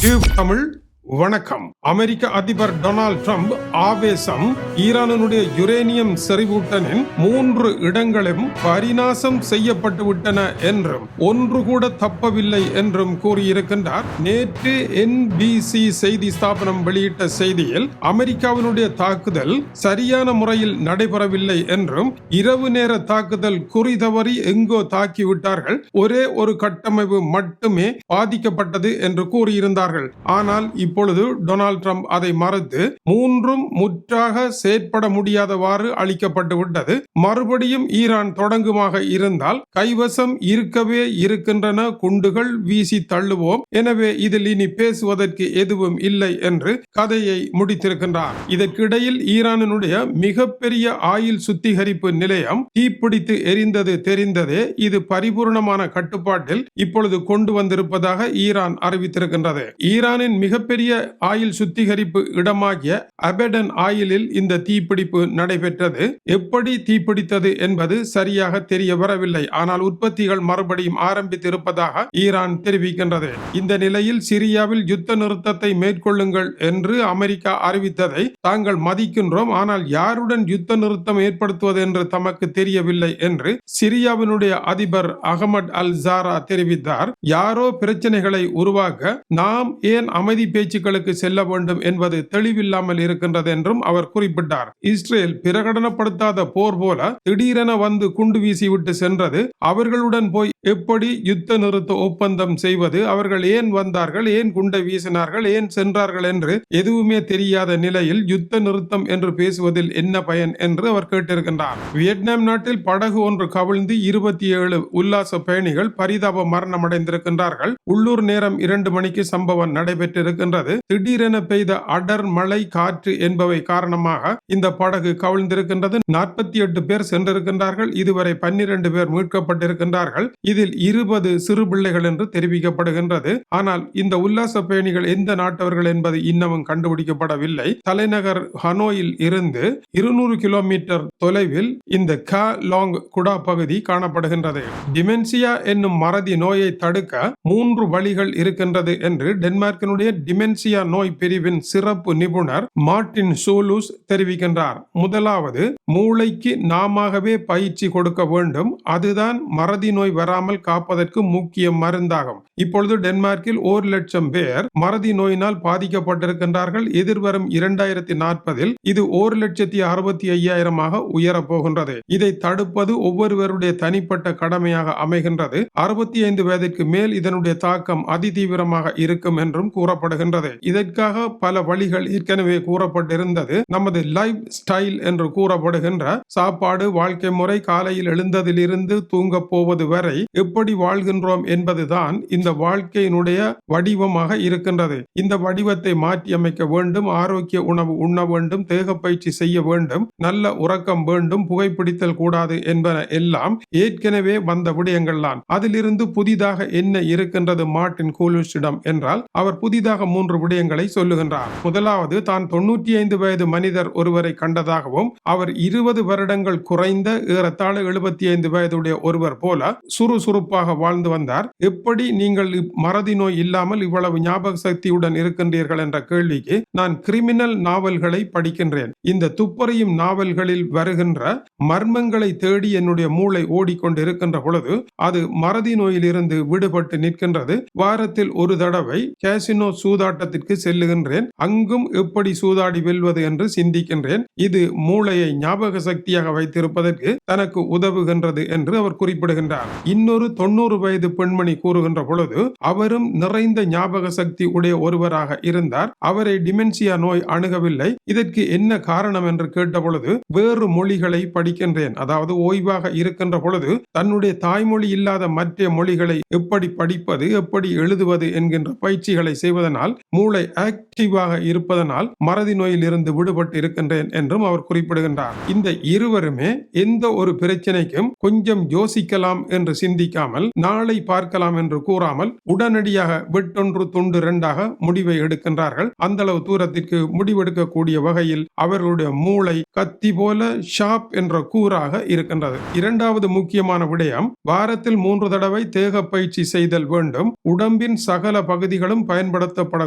Tube Tamil வணக்கம். அமெரிக்க அதிபர் Donald Trump ஆவேசம் ஈரானுடைய யுரேனியம் செறிவூட்டனின் மூன்று இடங்களும் பரிநாசம் செய்யப்பட்டு விட்டன என்றும் ஒன்று கூட தப்பவில்லை என்றும் கூறியிருக்கின்றார். நேற்று என்பிசி செய்தி ஸ்தாபனம் வெளியிட்ட செய்தியில் அமெரிக்காவினுடைய தாக்குதல் சரியான முறையில் நடைபெறவில்லை என்றும் இரவு நேர தாக்குதல் குறி தவறி எங்கோ தாக்கிவிட்டார்கள். ஒரே ஒரு கட்டமைப்பு மட்டுமே பாதிக்கப்பட்டது என்று கூறியிருந்தார்கள். ஆனால் இப்பொழுது டொனால்ட் ட்ரம்ப் அதை மறுத்து மூன்றும் முற்றாக செயற்பட முடியாதவாறு அளிக்கப்பட்டு விட்டது. மறுபடியும் ஈரான் தொடங்குமாக இருந்தால் கைவசம் இருக்கவே இருக்கின்றன குண்டுகள் வீசி தள்ளுவோம். எனவே இதில் இனி பேசுவதற்கு எதுவும் இல்லை என்று கதையை முடித்திருக்கின்றார். இதற்கிடையில் ஈரானினுடைய மிகப்பெரிய ஆயில் சுத்திகரிப்பு நிலையம் தீப்பிடித்து எரிந்தது தெரிந்ததே இது பரிபூர்ணமான கட்டுப்பாட்டில் இப்பொழுது கொண்டு வந்திருப்பதாக ஈரான் அறிவித்திருக்கின்றது. ஈரானின் மிகப்பெரிய ஆயில் சுத்திகரிப்பு இடமாகிய அபெடன் ஆயிலில் இந்த தீப்பிடிப்பு நடைபெற்றது. எப்படி தீப்பிடித்தது என்பது சரியாக தெரிய வரவில்லை. ஆனால் உற்பத்திகள் மறுபடியும் ஆரம்பித்திருப்பதாக ஈரான் தெரிவிக்கின்றது. இந்த நிலையில் சிரியாவில் யுத்த நிறுத்தத்தை மேற்கொள்ளுங்கள் என்று அமெரிக்கா அறிவித்ததை தாங்கள் மதிக்கின்றோம். ஆனால் யாருடன் யுத்த நிறுத்தம் ஏற்படுத்துவது என்று தமக்கு தெரியவில்லை என்று சிரியாவினுடைய அதிபர் அகமது அல் ஜாரா தெரிவித்தார். யாரோ பிரச்சனைகளை உருவாக்க நாம் ஏன் அமைதி பேச்சுக்களுக்கு செல்ல வேண்டும் என்பது தெளிவில்லாமல் இருக்கின்றது என்றும் அவர் குறிப்பிட்டார். இஸ்ரேல் பிரகடனப்படுத்தாத போர் போல திடீரென வந்து குண்டு வீசிவிட்டு சென்றது. அவர்களுடன் போய் எப்படி யுத்த நிறுத்த ஒப்பந்தம் செய்வது? அவர்கள் ஏன் வந்தார்கள்? ஏன் குண்டை வீசினார்கள்? ஏன் சென்றார்கள் என்று எதுவுமே தெரியாத நிலையில் யுத்த நிறுத்தம் என்று பேசுவதில் என்ன பயன் என்று அவர் கேட்டிருக்கின்றார். வியட்நாம் நாட்டில் படகு ஒன்று கவிழ்ந்து இருபத்தி ஏழு உல்லாச பயணிகள் பரிதாப மரணமடைந்திருக்கின்றார்கள் உள்ளூர் நேரம் இரண்டு மணிக்கு சம்பவம் நடைபெற்றிருக்கின்றது. திடீரென பெய்த அடர் மழை காற்று என்பவை காரணமாக இந்த படகு கவிழ்ந்திருக்கின்றது. நாற்பத்தி எட்டு பேர் சென்றிருக்கின்றார்கள். இதுவரை பன்னிரண்டு பேர் மீட்கப்பட்டிருக்கின்றார்கள். இதில் இருபது சிறு பிள்ளைகள் என்று தெரிவிக்கப்படுகின்றது. ஆனால் இந்த உல்லாச பயணிகள் எந்த நாட்டவர்கள் என்பது இன்னமும் கண்டுபிடிக்கப்படவில்லை. தலைநகர் ஹனோயில் இருந்து இருநூறு கிலோமீட்டர் தொலைவில் இந்த க லாங் குடா பகுதி காணப்படுகின்றது. டிமென்சியா என்னும் மறதி நோயை தடுக்க மூன்று வழிகள் இருக்கின்றது என்று டென்மார்க்கினுடைய டிமென்சியா நோய் பிரிவின் சிறப்பு நிபுணர் மார்டின் சூலூஸ் தெரிவிக்கின்றார். முதலாவது மூளைக்கு நாமாகவே பயிற்சி கொடுக்க வேண்டும். அதுதான் மறதி நோய் வராமல் காப்பதற்கு முக்கிய மருந்தாகும். இப்பொழுது டென்மார்க்கில் ஒரு லட்சம் பேர் மறதி நோயினால் பாதிக்கப்பட்டிருக்கின்றார்கள். எதிர்வரும் இரண்டாயிரத்தி நாற்பதில் இது ஒரு லட்சத்தி அறுபத்தி ஐயாயிரமாக உயரப்போகின்றது. இதை தடுப்பது ஒவ்வொருவருடைய தனிப்பட்ட கடமையாக அமைகின்றது. அறுபத்தி ஐந்து வயதிற்கு மேல் இதனுடைய தாக்கம் அதிதீவிரமாக இருக்கும் என்றும் கூறப்படுகின்றது. இதற்காக பல வழிகள் ஏற்கனவே கூறப்பட்டிருந்தது. நமது லைஃப் ஸ்டைல் என்று கூறப்படுகின்ற சாப்பாடு வாழ்க்கை முறை காலையில் எழுந்ததிலிருந்து தூங்க போவது வரை எப்படி வாழ்கின்றோம் என்பதுதான் இந்த வாழ்க்கையினுடைய வடிவமாக இருக்கின்றது. இந்த வடிவத்தை மாற்றியமைக்க வேண்டும் ஆரோக்கிய உணவு உண்ண வேண்டும் தேக பயிற்சி செய்ய வேண்டும் நல்ல உறக்கம் வேண்டும் புகைப்பிடித்தல் கூடாது என்பன எல்லாம் ஏற்கனவே வந்த விடயங்கள் தான் அதிலிருந்து புதிதாக என்ன இருக்கின்றது மார்டின் கூலுஷிடம் என்றால் அவர் புதிதாக மூன்று விடயங்களை சொல்லுகின்றார். முதலாவது தான் தொண்ணூற்றி ஐந்து வயது மனிதர் ஒருவரை கண்டதாகவும் அவர் இருபது வருடங்கள் குறைந்த ஏறத்தாழ எழுபத்தி ஐந்து வயதுடைய ஒருவர் போல சுறுசுறுப்பாக வாழ்ந்து வந்தார். எப்படி நீங்கள் மறதி நோய் இல்லாமல் இவ்வளவு ஞாபக சக்தியுடன் இருக்கின்றீர்கள் என்ற கேள்விக்கு நான் கிரிமினல் நாவல்களை படிக்கின்றேன். இந்த துப்பறியும் நாவல்களில் வருகின்ற மர்மங்களை தேடி என்னுடைய மூளை ஓடிக்கொண்டு இருக்கின்ற பொழுது அது மறதி நோயிலிருந்து விடுபட்டு நிற்கின்றது. வாரத்தில் ஒரு தடவை கேசினோ சூதாட்டத்திற்கு செல்லுகின்றேன். அங்கும் எப்படி சூதாடி வெல்வது என்று சிந்திக்கின்றேன். இது மூளையை ஞாபக சக்தியாக வைத்திருப்பதற்கு தனக்கு உதவுகின்றது என்று அவர் குறிப்பிடுகின்றார். இன்னொரு தொண்ணூறு வயது பெண்மணி கூறுகின்ற பொழுது அவரும் நிறைந்த ஞாபக சக்தி உடைய ஒருவராக இருந்தார். அவரை டிமென்சியா நோய் அணுகவில்லை. இதற்கு என்ன காரணம் என்று கேட்ட பொழுது வேறு மொழிகளை படிக்கின்றேன். அதாவது ஓய்வாக இருக்கின்ற பொழுது தன்னுடைய தாய்மொழி இல்லாத மற்ற மொழிகளை எப்படி படிப்பது எப்படி எழுதுவது என்கின்ற பயிற்சிகளை செய்வதனால் மூளை ஆக்டிவாக இருப்பதனால் மறதி நோயில் இருந்து விடுபட்டு இருக்கின்றேன் என்றும் அவர் குறிப்பிடுகின்றார். இந்த இருவருமே எந்த ஒரு பிரச்சனைக்கும் கொஞ்சம் யோசிக்கலாம் என்று சிந்திக்காமல் நாளை பார்க்கலாம் என்று கூறாமல் உடனடியாக வெட்டொன்று துண்டு இரண்டாக முடிவை எடுக்கின்றார்கள். அந்த அளவு தூரத்திற்கு முடிவெடுக்கக்கூடிய வகையில் அவர்களுடைய மூளை கத்தி போல ஷாப் என்ற கூறாக இருக்கின்றது. இரண்டாவது முக்கியமான விடயம் வாரத்தில் மூன்று தடவை தேக பயிற்சி செய்தல் வேண்டும். உடம்பின் சகல பகுதிகளும்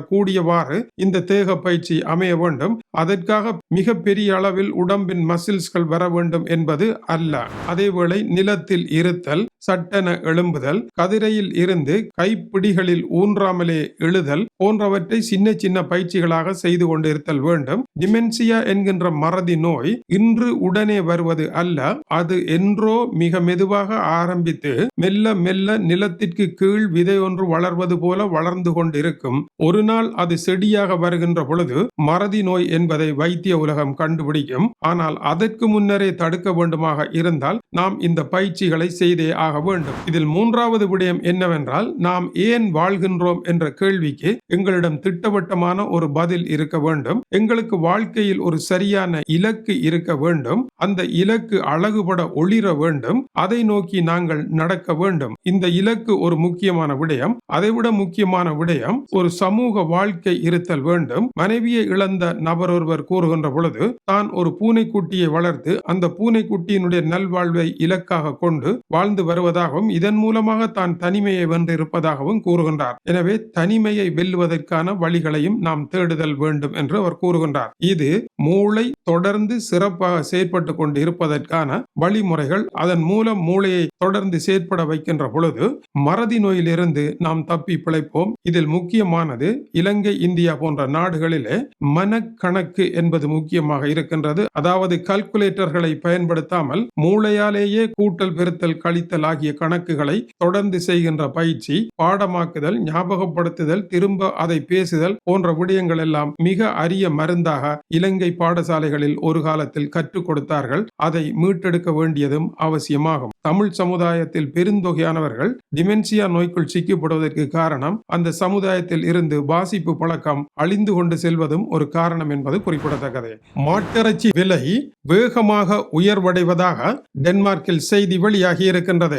கூடியவாறு இந்த தேக பயிற்சி அமைய வேண்டும். அதற்காக மிக பெரிய அளவில் உடம்பின் மசில்ஸ்கள் வர வேண்டும் என்பது அல்ல. அதேவேளை நிலத்தில் இருத்தல் சட்டென எழும்புதல் கதிரையில் இருந்து கைப்பிடிகளில் ஊன்றாமலே எழுதல் போன்றவற்றை சின்ன சின்ன பயிற்சிகளாக செய்து கொண்டிருத்தல் வேண்டும். டிமென்சியா என்கின்ற மறதி நோய் இன்று உடனே வருவது அல்ல அது என்றோ மிக மெதுவாக ஆரம்பித்து மெல்ல மெல்ல நிலத்திற்கு கீழ் விதை ஒன்று வளர்வது போல வளர்ந்து கொண்டிருக்கும். ஒரு நாள் அது செடியாக வருகின்ற பொழுது மறதி நோய் என்பதை வைத்திய உலகம் கண்டுபிடிக்கும். ஆனால் அதற்கு முன்னரே தடுக்க வேண்டுமாக இருந்தால் நாம் இந்த பயிற்சிகளை செய்தே ஆக வேண்டும். இதில் மூன்றாவது விடயம் என்னவென்றால் நாம் ஏன் வாழ்கின்றோம் என்ற கேள்விக்கு எங்களிடம் திட்டவட்டமான ஒரு பதில் இருக்க வேண்டும். எங்களுக்கு வாழ்க்கையில் ஒரு சரியான இலக்கு இருக்க வேண்டும். அந்த இலக்கு அழகுபட ஒளிர வேண்டும். அதை நோக்கி நாங்கள் நடக்க வேண்டும். இந்த இலக்கு ஒரு முக்கியமான விடயம். அதைவிட முக்கியமான விடயம் ஒரு சமூக வாழ்க்கை இருத்தல் வேண்டும். மனைவியை இழந்த நபர் ஒருவர் கூறுகின்ற பொழுது தான் ஒரு பூனைக்குட்டியை வளர்த்து அந்த பூனைக்குட்டியினுடைய நல்வாழ்வை இலக்காக கொண்டு வாழ்ந்து வருவதாகவும் இதன் மூலமாக தான் தனிமையை வென்று இருப்பதாகவும் கூறுகின்றார். எனவே தனிமையை வெல்லுவதற்கான வழிகளையும் நாம் தேடுதல் வேண்டும் என்று அவர் கூறுகின்றார். இது மூளை தொடர்ந்து சிறப்பாக செயற்பட்டு கொண்டு இருப்பதற்கான வழிமுறைகள். அதன் மூலம் மூளையை தொடர்ந்து செயற்பட வைக்கின்ற பொழுது மறதி நோயிலிருந்து நாம் தப்பி பிழைப்போம். இதில் முக்கியமானது இலங்கை இந்தியா போன்ற நாடுகளிலே மனக்கணக்கு என்பது முக்கியமாக இருக்கின்றது. அதாவது கால்குலேட்டர்களை பயன்படுத்தாமல் மூளையாலேயே கூட்டல் பெருத்தல் கழித்தல் ஆகிய கணக்குகளை தொடர்ந்து செய்கின்ற பயிற்சி பாடமாக்குதல் ஞாபகப்படுத்துதல் திரும்ப அதை பேசுதல் போன்ற விடயங்கள் எல்லாம் மிக அரிய மருந்தாக இலங்கை பாடசாலைகளில் ஒரு காலத்தில் கற்றுக் கொடுத்தார்கள். அதை மீட்டெடுக்க வேண்டியதும் அவசியமாகும். தமிழ் சமுதாயத்தில் பெருந்தொகையானவர்கள் டிமென்சியா நோய்க்குள் சிக்கப்படுவதற்கு காரணம் அந்த சமுதாயத்தில் இருந்து வாசிப்பு பழக்கம் அழிந்து கொண்டு செல்வதும் ஒரு காரணம் என்பது குறிப்பிடத்தக்கது. மாட்டிறைச்சி விலை வேகமாக உயர்வடைவதாக டென்மார்க்கில் செய்தி வெளியாகி இருக்கின்றது.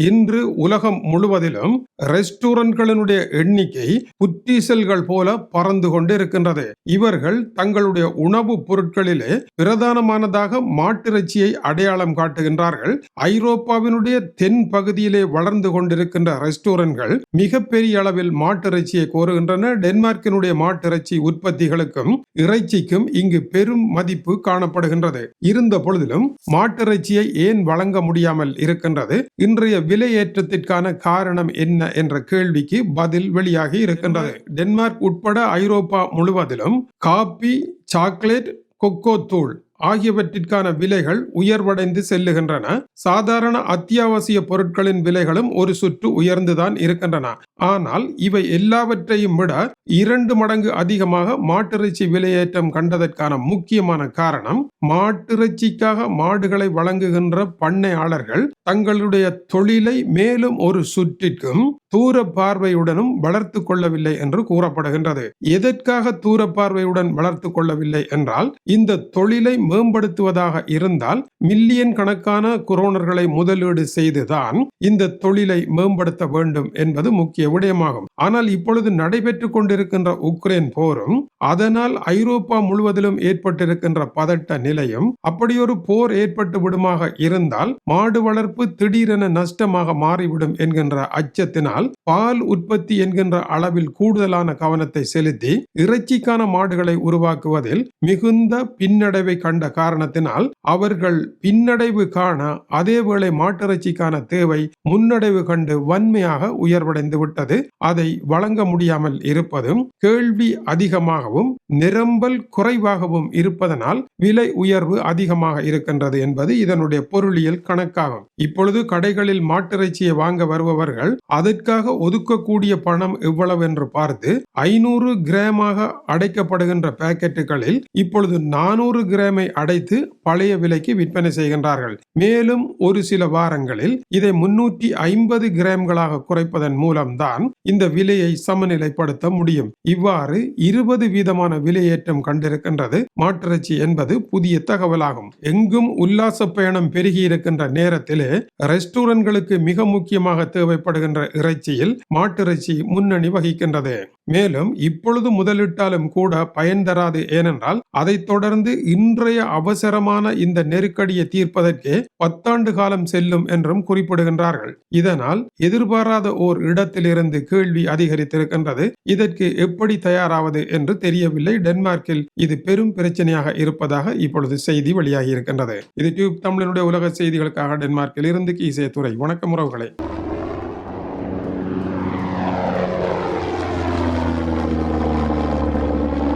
இன்று உலகம் முழுவதிலும் ரெஸ்டாரண்ட்களினுடைய எண்ணிக்கை புற்றீசல்கள் போல பறந்து கொண்டு இருக்கின்றது இவர்கள் தங்களுடைய உணவுப் பொருட்களிலே பிரதானமானதாக மாட்டிறைச்சியை அடையாளம் காட்டுகின்றார்கள். ஐரோப்பாவினுடைய தென் பகுதியிலே வளர்ந்து கொண்டிருக்கின்ற ரெஸ்டாரண்ட்கள் மிகப்பெரிய அளவில் மாட்டிறைச்சியை கோருகின்றன. டென்மார்க்கினுடைய மாட்டிறைச்சி உற்பத்திகளுக்கும் இறைச்சிக்கும் இங்கு பெரும் மதிப்பு காணப்படுகின்றது. இருந்த பொழுதிலும் மாட்டிறைச்சியை ஏன் வழங்க முடியாமல் இருக்கின்றது? இன்றைய விலையேற்றத்திற்கான காரணம் என்ன என்ற கேள்விக்கு பதில் வெளியாகி இருக்கின்றது. டென்மார்க். உட்பட ஐரோப்பா முழுவதிலும் காபி சாக்லேட் கொக்கோ தூள் ஆகியவற்றிற்கான விலைகள் உயர்வடைந்து செல்லுகின்றன. சாதாரண அத்தியாவசிய பொருட்களின் விலைகளும் ஒரு சுற்று உயர்ந்துதான் இருக்கின்றன. ஆனால் இவை எல்லாவற்றையும் விட இரண்டு மடங்கு அதிகமாக மாட்டிறைச்சி விலையேற்றம் கண்டதற்கான முக்கியமான காரணம் மாட்டிறைச்சிக்காக மாடுகளை வழங்குகின்ற பண்ணையாளர்கள் தங்களுடைய தொழிலை மேலும் ஒரு சுற்றிற்கும் தூர பார்வையுடனும் வளர்த்து கொள்ளவில்லை என்று கூறப்படுகின்றது. எதற்காக தூர பார்வையுடன் வளர்த்து கொள்ளவில்லை என்றால் இந்த தொழிலை மேம்படுத்துவதாக இருந்தால் மில்லியன் கணக்கான குரோனர்களை முதலீடு செய்துதான் இந்த தொழிலை மேம்படுத்த வேண்டும் என்பது முக்கிய விடயமாகும். ஆனால் இப்பொழுது நடைபெற்றுக் கொண்டிருக்கின்ற உக்ரைன் போரும் அதனால் ஐரோப்பா முழுவதிலும் ஏற்பட்டிருக்கின்ற பதட்ட நிலையும் அப்படியொரு போர் ஏற்பட்டு விடுமாக இருந்தால் மாடு வளர்ப்பு திடீரென நஷ்டமாக மாறிவிடும் என்கின்ற அச்சத்தினால் ஆனால் பால் உற்பத்தி என்கின்ற அளவில் கூடுதலான கவனத்தை செலுத்தி இறைச்சிக்கான மாடுகளை உருவாக்குவதில் மிகுந்த பின்னடைவை கண்ட காரணத்தினால் அவர்கள் பின்னடைவு காண அதேவேளை மாட்டிறைச்சிக்கான தேவை முன்னடைவு கண்டு வன்மையாக உயர்வடைந்து விட்டது. அதை வழங்க முடியாமல் இருப்பதும் கேள்வி அதிகமாகவும் நிரம்பல் குறைவாகவும் இருப்பதனால் விலை உயர்வு அதிகமாக இருக்கின்றது என்பது இதனுடைய பொருளியல் கணக்காகும். இப்பொழுது கடைகளில் மாட்டிறைச்சியை வாங்க வருபவர்கள் அதற்காக ஒதுக்கக்கூடிய பணம் எவ்வளவு என்று பார்த்து ஐநூறு கிராமாக அடைக்கப்படுகின்ற பாக்கெட்டுகளில் இப்பொழுது நானூறு கிராமை அடைத்து பழைய விலைக்கு விற்பனை செய்கின்றார்கள். மேலும் ஒரு சில வாரங்களில் இதை முன்னூற்றி ஐம்பது கிராம்களாக குறைப்பதன் மூலம்தான் இந்த விலையை சமநிலைப்படுத்த முடியும். இவ்வாறு இருபது வீதமான விலையேற்றம் கண்டிருக்கின்றது. மாட்டிறைச்சி என்பது புதிய தகவலாகும். எங்கும் உல்லாச பயணம் பெருகி இருக்கின்ற நேரத்திலே ரெஸ்டாரண்ட்களுக்கு மிக முக்கியமாக தேவைப்படுகின்ற இறைச்சியில் மாட்டிறைச்சி முன்னணி வகிக்கின்றது. மேலும் இப்பொழுது முதலிட்டாலும் கூட பயன் தராது. ஏனென்றால் அதைத் தொடர்ந்து இன்றைய அவசரமான இந்த நெருக்கடியை தீர்ப்பதற்கே பத்தாண்டு காலம் செல்லும் என்றும் குறிப்பிடுகின்றார்கள். இதனால் எதிர்பாராத ஓர் இடத்திலிருந்து கேள்வி அதிகரித்திருக்கின்றது. இதற்கு எப்படி தயாராவது என்று தெரியவில்லை. டென்மார்க்கில் இது பெரும் பிரச்சனையாக இருப்பதாக இப்பொழுது செய்தி வெளியாகி இருக்கின்றது இது டியூப் தமிழனுடைய உலக செய்திகளுக்காக டென்மார்க்கில் இருந்து கீசே துறை வணக்கம் உறவுகளை.